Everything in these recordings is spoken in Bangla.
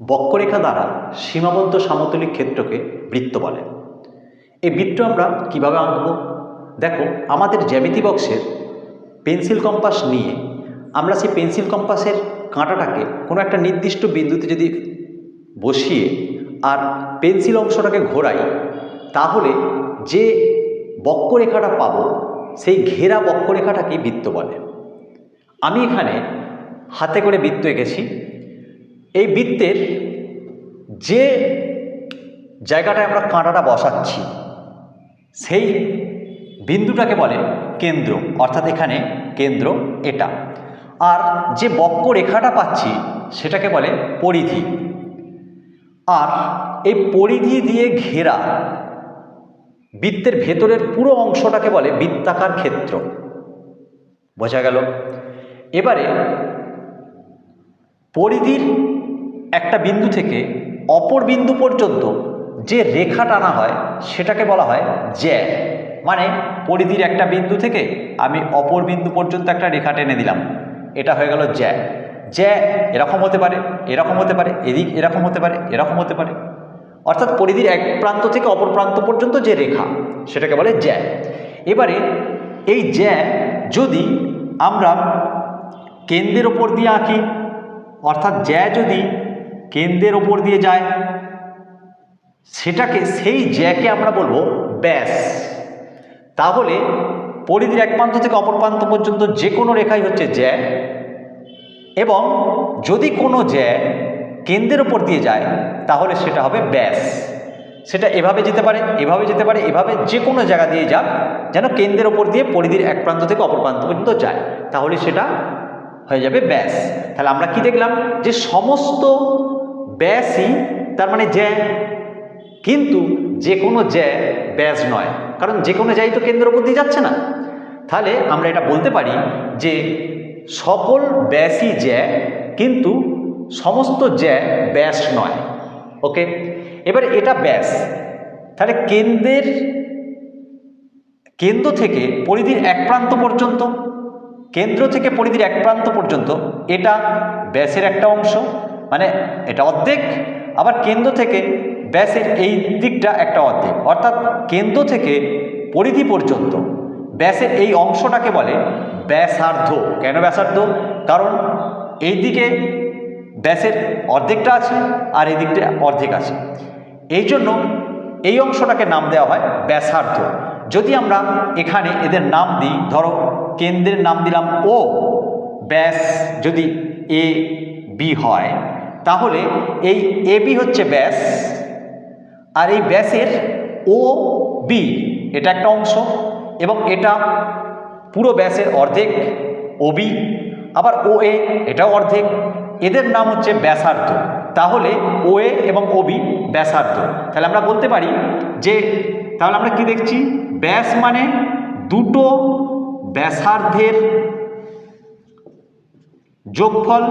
বক্ররেখা দ্বারা সীমাবদ্ধ সমতলিক ক্ষেত্রকে বৃত্ত বলে। এই বৃত্ত আমরা কীভাবে আঁকব? দেখো, আমাদের জ্যামিতি বক্সের পেন্সিল কম্পাস নিয়ে আমরা সেই পেন্সিল কম্পাসের কাঁটাটাকে কোনো একটা নির্দিষ্ট বিন্দুতে যদি বসিয়ে আর পেন্সিল অংশটাকে ঘোরাই, তাহলে যে বক্ররেখাটা পাবো, সেই ঘেরা বক্ররেখাটাকে বৃত্ত বলে। আমি এখানে হাতে করে বৃত্ত এঁকেছি। এই বৃত্তের যে জায়গাটায় আমরা কাঁটাটা বসাচ্ছি, সেই বিন্দুটাকে বলে কেন্দ্র, অর্থাৎ এখানে কেন্দ্র এটা। আর যে বক্র রেখাটা পাচ্ছি, সেটাকে বলে পরিধি। আর এই পরিধি দিয়ে ঘেরা বৃত্তের ভেতরের পুরো অংশটাকে বলে বৃত্তাকার ক্ষেত্র। বোঝা গেল? এবারে পরিধির একটা বিন্দু থেকে অপর বিন্দু পর্যন্ত যে রেখা টানা হয়, সেটাকে বলা হয় জ্যা। মানে পরিধির একটা বিন্দু থেকে আমি অপর বিন্দু পর্যন্ত একটা রেখা টেনে দিলাম। এটা হয়ে গেল জ্যা। জ্যা এরকম হতে পারে, এরকম হতে পারে, এদিক এরকম হতে পারে, এরকম হতে পারে। অর্থাৎ পরিধির এক প্রান্ত থেকে অপর প্রান্ত পর্যন্ত যে রেখা, সেটাকে বলে জ্যা। এবারে এই জ্যা যদি আমরা কেন্দ্রের ওপর দিয়ে আঁকি, অর্থাৎ জ্যা যদি কেন্দ্রের ওপর দিয়ে যায়। সেটাকে, সেই জ্যাকে আমরা বলব ব্যাস। তাহলে পরিধির এক প্রান্ত থেকে অপর প্রান্ত পর্যন্ত যে কোনো রেখাই হচ্ছে জ্যা এবং যদি কোনো জ্যা কেন্দ্রের ওপর দিয়ে যায়, তাহলে সেটা হবে ব্যাস। সেটা এভাবে যেতে পারে, এভাবে যেতে পারে, এভাবে যে কোনো জায়গা দিয়ে যাক, যেন কেন্দ্রের ওপর দিয়ে পরিধির এক প্রান্ত থেকে অপর প্রান্ত পর্যন্ত যায়। তাহলে সেটা হয়ে যাবে ব্যাস। তাহলে আমরা কি দেখলাম? যে সমস্ত ব্যাসই তার মানে জ্যা। কিন্তু যে কোনো জ্যা ব্যাস নয়। কারণ যে কোনো জ্যাই তো কেন্দ্র দিয়ে যাচ্ছে না। তাহলে আমরা এটা বলতে পারি যে সকল ব্যাসই জ্যা, কিন্তু সমস্ত জ্যা ব্যাস নয়। ওকে? এবার এটা ব্যাস। তাহলে কেন্দ্রের কেন্দ্র থেকে পরিধির এক প্রান্ত পর্যন্ত, কেন্দ্র থেকে পরিধির এক প্রান্ত পর্যন্ত এটা ব্যাসের একটা অংশ মানে এটা অর্ধেক, আবার কেন্দ্র থেকে ব্যাসের এই দিকটা একটা অর্ধেক। অর্থাৎ কেন্দ্র থেকে পরিধি পর্যন্ত ব্যাসের এই অংশটাকে বলে ব্যাসার্ধ। কেন ব্যাসার্ধ? কারণ এই দিকে ব্যাসের অর্ধেকটা আছে আর এই দিকটা অর্ধেক আছে। এই জন্য এই অংশটাকে নাম দেওয়া হয় ব্যাসার্ধ। যদি আমরা এখানে এদের নাম দিই, ধরো কেন্দ্রের নাম দিলাম ও ব্যাস যদি এ বি হয় তাহলে এই এ বি হচ্ছে ব্যাস, আর এই ব্যাসের ও বি, এটা একটা অংশ, এবং এটা পুরো ব্যাসের অর্ধেক ওবি আবার ও এ, এটাও অর্ধেক। এদের নাম হচ্ছে ব্যাসার্ধ। তাহলে ও এ এবং ওবি ব্যাসার্ধ। তাহলে আমরা বলতে পারি যে, তাহলে আমরা কি দেখছি? ব্যাস মানে দুটো ব্যাসার্ধের যোগফল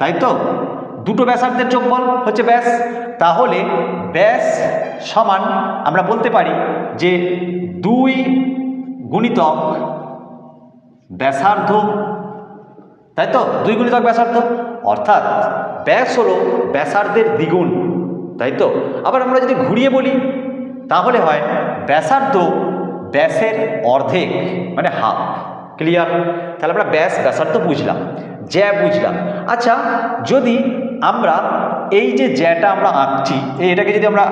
তাই তো? দুটো ব্যাসার্ধের যোগফল হচ্ছে ব্যাস। তাহলে ব্যাস সমান আমরা বলতে পারি যে দুই গুণিতক ব্যাসার্ধ, তাই তো? দুই গুণিতক ব্যাসার্ধ। অর্থাৎ ব্যাস হলো ব্যাসার্ধের দ্বিগুণ, তাই তো? আবার আমরা যদি ঘুরিয়ে বলি, তাহলে হয় ব্যাসার্ধ ব্যাসের অর্ধেক মানে হাফ ক্লিয়ার তাহলে আমরা ব্যাস ব্যাসার্ধ বুঝলাম। জ্যা বুঝলাম। আচ্ছা যদি আমরা এই যে জ্যাটা আমরা আঁকছি এটাকে যদি আমরা,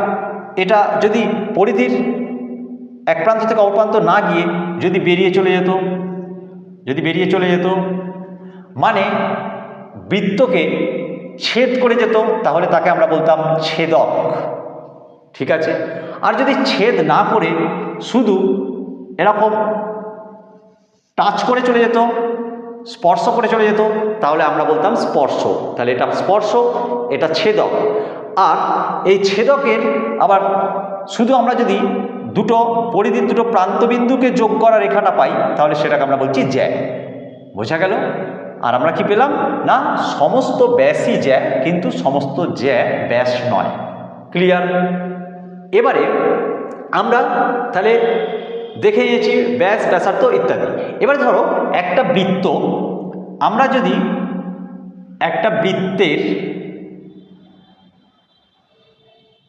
এটা যদি পরিধির এক প্রান্ত থেকে অপর প্রান্ত না গিয়ে যদি বেরিয়ে চলে যেত, যদি বেরিয়ে চলে যেত মানে বৃত্তকে ছেদ করে যেত, তাহলে তাকে আমরা বলতাম ছেদক। ঠিক আছে? আর যদি ছেদ না করে শুধু এরকম টাচ করে চলে যেত স্পর্শ করে চলে যেত, তাহলে আমরা বলতাম স্পর্শ। তাহলে এটা স্পর্শ, এটা ছেদক। আর এই ছেদকের আবার শুধু আমরা যদি দুটো পরিধির দুটো প্রান্তবিন্দুকে যোগ করা রেখাটা পাই, তাহলে সেটাকে আমরা বলছি জ্যা। বোঝা গেল? আর আমরা কি পেলাম? না, সমস্ত ব্যাসই জ্যা, কিন্তু সমস্ত জ্যা ব্যাস নয়। ক্লিয়ার এবারে আমরা তাহলে দেখে নিয়েছি, ব্যাস, ব্যাসার্ধ ইত্যাদি। এবারে ধরো, একটা বৃত্ত, আমরা যদি একটা বৃত্তের,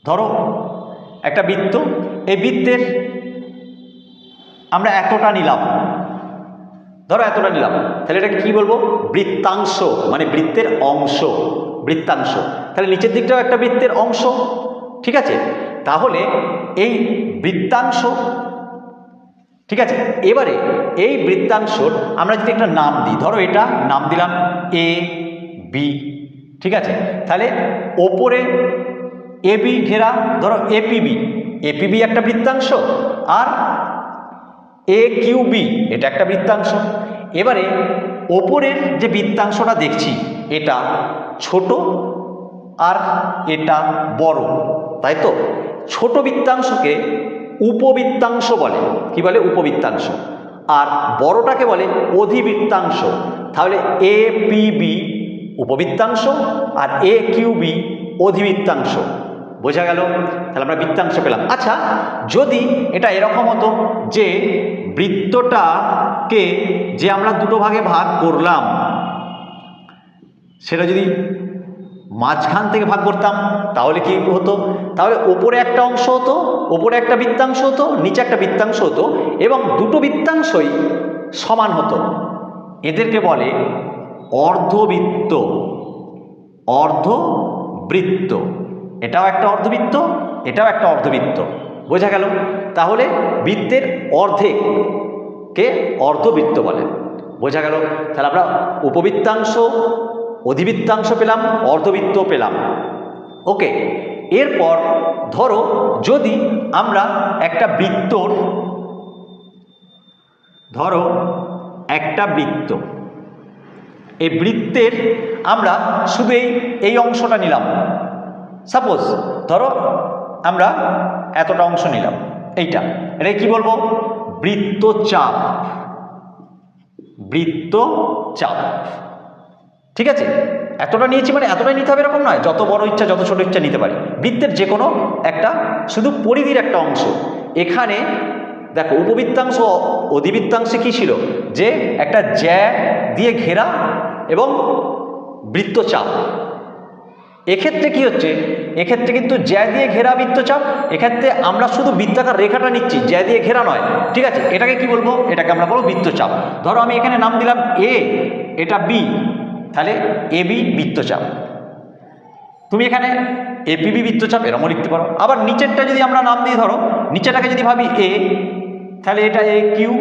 ধরো, একটা বৃত্ত, এই বৃত্তের আমরা এতটা নিলাম। ধরো এতটা নিলাম, তাহলে এটাকে কি বলব? বৃত্তাংশ মানে বৃত্তের অংশ, বৃত্তাংশ। তাহলে নিচের দিকটাও একটা বৃত্তের অংশ, ঠিক আছে? তাহলে এই বৃত্তাংশ ঠিক আছে? এবারে এই বৃত্তাংশর আমরা যদি একটা নাম দিই, ধরো এটা নাম দিলাম এ বি ঠিক আছে? তাহলে ওপরে এ বি ঘেরা, ধরো এপিবি এপিবি একটা বৃত্তাংশ আর এ কিউ বি এটা একটা বৃত্তাংশ। এবারে ওপরের যে বৃত্তাংশটা দেখছি, এটা ছোট আর এটা বড়, তাই তো? ছোট বৃত্তাংশকে উপবৃত্তাংশ বলে। কি বলে? উপবৃত্তাংশ। আর বড়টাকে বলে অধিবৃত্তাংশ। তাহলে এ পি বি উপবৃত্তাংশ আর এ কিউ বি অধিবৃত্তাংশ। বোঝা গেল? তাহলে আমরা বৃত্তাংশ পেলাম। আচ্ছা যদি এটা এরকম হতো যে বৃত্তটাকে যে আমরা দুটো ভাগে ভাগ করলাম, সেটা যদি মাঝখান থেকে ভাগ করতাম, তাহলে কি হতো? তাহলে ওপরে একটা অংশ হতো, ওপরে একটা বৃত্তাংশ হতো, নিচে একটা বৃত্তাংশ হতো এবং দুটো বৃত্তাংশই সমান হতো। এদেরকে বলে অর্ধবৃত্ত অর্ধবৃত্ত। এটাও একটা অর্ধবৃত্ত, এটাও একটা অর্ধবৃত্ত। বোঝা গেল? তাহলে বৃত্তের অর্ধেককে অর্ধবৃত্ত বলে। বোঝা গেল? তাহলে আমরা উপবৃত্তাংশ অধিবৃত্তাংশ পেলাম, অর্ধবৃত্ত পেলাম। ওকে এরপর ধরো যদি আমরা একটা বৃত্তর, ধরো একটা বৃত্ত, এই বৃত্তের আমরা শুধু এই অংশটা নিলাম। সাপোজ ধরো আমরা এতটা অংশ নিলাম, এইটা। এটা কি বলব? বৃত্তচাপ। বৃত্তচাপ। ঠিক আছে? এতটা নিয়েছি মানে এতটাই নিতে হবে এরকম নয়। যত বড় ইচ্ছা, যত ছোট ইচ্ছা নিতে পারি। বৃত্তের যে কোনো একটা, শুধু পরিধির একটা অংশ। এখানে, দেখো, উপবৃত্তাংশ অধিবৃত্তাংশে কী ছিল? যে একটা জ্যা দিয়ে ঘেরা এবং বৃত্তচাপ। এক্ষেত্রে কি হচ্ছে? এক্ষেত্রে কিন্তু জ্যা দিয়ে ঘেরা বৃত্তচাপ। এক্ষেত্রে আমরা শুধু বৃত্তাকার রেখাটা নিচ্ছি। জ্যা দিয়ে ঘেরা নয়। ঠিক আছে? এটাকে কি বলব? এটাকে আমরা বলব বৃত্তচাপ। ধরো আমি এখানে নাম দিলাম এ এটা বি তাহলে এ বি বৃত্তচাপ। তুমি এখানে এপিবি বৃত্তচাপ এরমও লিখতে পারো। আবার নিচেরটা যদি আমরা নাম দিয়ে ধরো, নিচেরটাকে যদি ভাবি এ, তাহলে এটা এ কিউ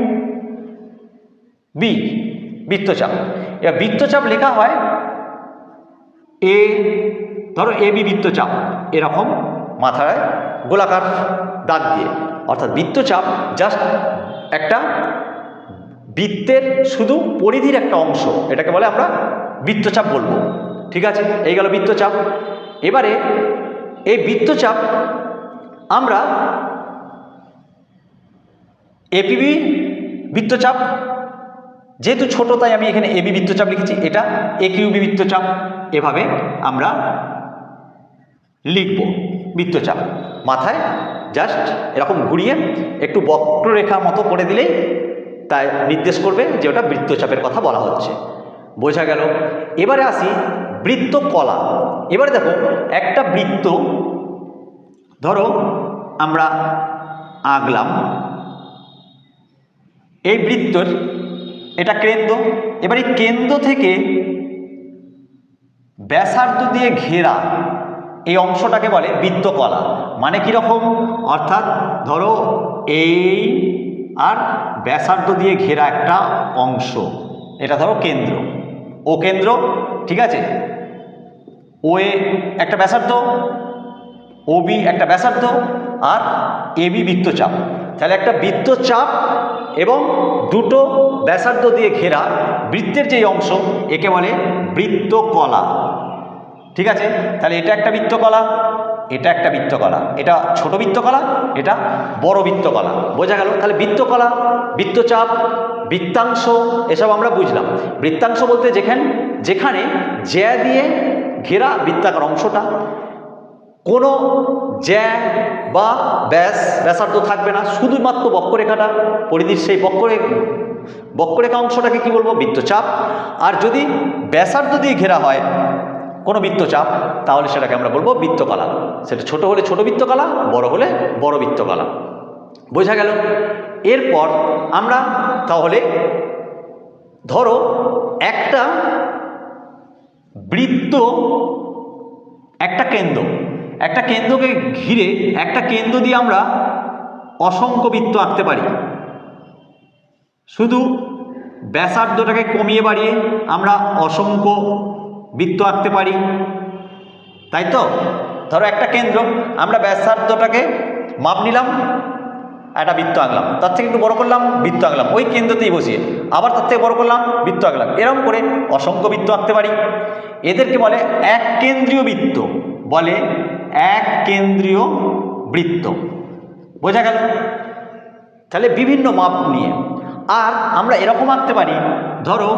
বি, বৃত্তচাপ। এবার বৃত্তচাপ লেখা হয় এ, ধরো এ বি বৃত্তচাপ এরকম মাথায় গোলাকার দাগ দিয়ে। অর্থাৎ বৃত্তচাপ জাস্ট একটা বৃত্তের শুধু পরিধির একটা অংশ, এটাকে বলে আমরা বৃত্তচাপ বলব। ঠিক আছে? এই গেল বৃত্তচাপ। এবারে এই বৃত্তচাপ আমরা এপিবি বৃত্তচাপ, যেহেতু ছোট, তাই আমি এখানে এবি বৃত্তচাপ লিখেছি। এটা এ কিউবি বৃত্তচাপ, এভাবে আমরা লিখব বৃত্তচাপ। মাথায় জাস্ট এরকম ঘুরিয়ে একটু বক্ররেখা মতো করে দিলেই তাই নির্দেশ করবে যে ওটা বৃত্তচাপের কথা বলা হচ্ছে। বোঝা গেল। এবারে আসি বৃত্ত কলা। এবারে দেখো, একটা বৃত্ত, ধরো আমরা আঁকলাম। এই বৃত্তর এটা কেন্দ্র। এবার এই কেন্দ্র থেকে ব্যাসার্ধ দিয়ে ঘেরা এই অংশটাকে বলে বৃত্তকলা মানে কীরকম অর্থাৎ ধরো এই আর ব্যাসার্ধ দিয়ে ঘেরা একটা অংশ। এটা ধরো কেন্দ্র। ও কেন্দ্র, ঠিক আছে? ও এ একটা ব্যাসার্ধ, ও বি একটা ব্যাসার্ধ, আর এ বি বৃত্তচাপ। তাহলে একটা বৃত্তচাপ এবং দুটো ব্যাসার্ধ দিয়ে ঘেরা বৃত্তের যে অংশ, একে বলে বৃত্তকলা। ঠিক আছে? তাহলে এটা একটা বৃত্তকলা, এটা একটা বৃত্তকলা। এটা ছোট বৃত্তকলা, এটা বড় বৃত্তকলা। বোঝা গেল? তাহলে বৃত্তকলা, বৃত্তচাপ বৃত্তাংশ, এসব আমরা বুঝলাম। বৃত্তাংশ বলতে যেখানে যেখানে জ্যা দিয়ে ঘেরা বৃত্তাকার অংশটা, কোনো জ্যা বা ব্যাস, ব্যাসার্ধ থাকবে না, শুধুমাত্র বক্ররেখাটা পরিধির সেই বক্রে বক্ররেখা অংশটাকে কি বলব? বৃত্তচাপ। আর যদি ব্যাসার্ধ দিয়ে ঘেরা হয় কোনো বৃত্তচাপ, তাহলে সেটাকে আমরা বলব বৃত্তকলা। সেটা ছোট হলে ছোট বৃত্তকলা, বড় হলে বড় বৃত্তকলা। বোঝা গেল? এরপর আমরা তাহলে ধরো একটা বৃত্ত, একটা কেন্দ্র। একটা কেন্দ্রকে ঘিরে একটা কেন্দ্র দিয়ে আমরা অসংখ্য বৃত্ত আঁকতে পারি। শুধু ব্যাসার্ধটাকে কমিয়ে বাড়িয়ে আমরা অসংখ্য বৃত্ত আঁকতে পারি। তাই তো? ধরো একটা কেন্দ্র, আমরা ব্যাসার্ধটাকে মাপ নিলাম। একটা বৃত্ত আঁকলাম। তার থেকে একটু বড় করলাম, বৃত্ত আঁকলাম। ওই কেন্দ্রতেই বসিয়ে। আবার তার থেকে বড় করলাম, বৃত্ত আঁকলাম। এরকম করে অসংখ্য বৃত্ত আঁকতে পারি। এদেরকে বলে এক কেন্দ্রীয় বৃত্ত। বলে এক কেন্দ্রীয় বৃত্ত। বোঝা গেল? তাহলে বিভিন্ন মাপ নিয়ে। আর আমরা এরকম আঁকতে পারি, ধরো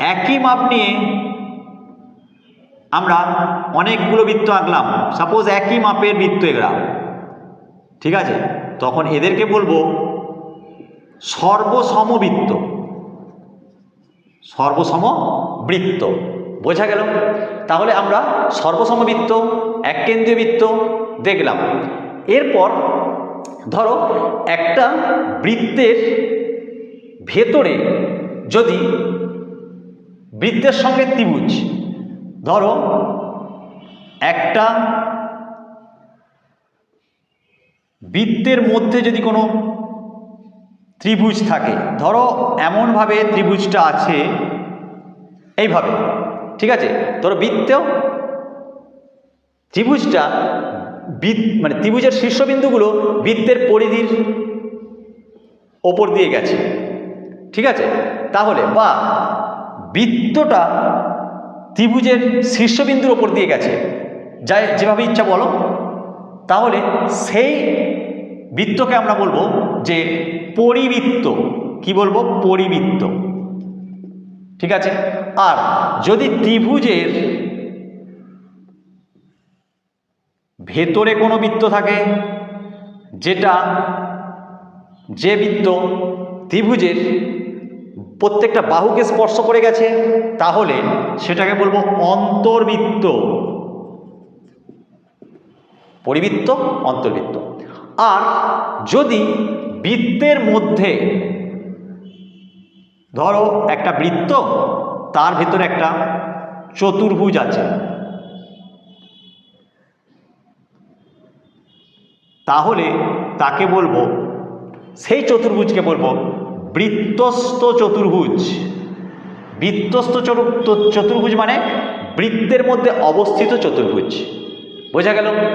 একই মাপ নিয়ে আমরা অনেকগুলো বৃত্ত আঁকলাম। সাপোজ একই মাপের বৃত্ত এগলাম ঠিক আছে? তখন এদেরকে বলব সর্বসমবৃত্ত। সর্বসম বৃত্ত বোঝা গেল? তাহলে আমরা সর্বসমবৃত্ত এক কেন্দ্রীয় বৃত্ত দেখলাম। এরপর ধরো একটা বৃত্তের ভেতরে যদি বৃত্তের সঙ্গে ত্রিভুজ, ধরো একটা বৃত্তের মধ্যে যদি কোনো ত্রিভুজ থাকে, ধরো এমনভাবে ত্রিভুজটা আছে, এইভাবে, ঠিক আছে? ধরো বৃত্তেও ত্রিভুজটা মানে ত্রিভুজের শীর্ষবিন্দুগুলো বৃত্তের পরিধির ওপর দিয়ে গেছে, ঠিক আছে? তাহলে বা বৃত্তটা ত্রিভুজের শীর্ষবিন্দুর ওপর দিয়ে গেছে যা যেভাবে ইচ্ছা বলো, তাহলে সেই বৃত্তকে আমরা বলব যে পরিবৃত্ত। কি বলব? পরিবৃত্ত। ঠিক আছে? আর যদি ত্রিভুজের ভেতরে কোনো বৃত্ত থাকে, যেটা যে বৃত্ত ত্রিভুজের প্রত্যেকটা বাহুকে স্পর্শ করে গেছে, তাহলে সেটাকে বলব অন্তর্বৃত্ত। পরিবৃত্ত, অন্তর্বৃত্ত। আর যদি বৃত্তের মধ্যে, ধরো একটা বৃত্ত, তার ভেতরে একটা চতুর্ভুজ আছে, তাহলে তাকে বলব, সেই চতুর্ভুজকে বলব বৃত্তস্থ চতুর্ভুজ। বৃত্তস্থ চতু- চতুর্ভুজ মানে বৃত্তের মধ্যে অবস্থিত চতুর্ভুজ। বোঝা গেল?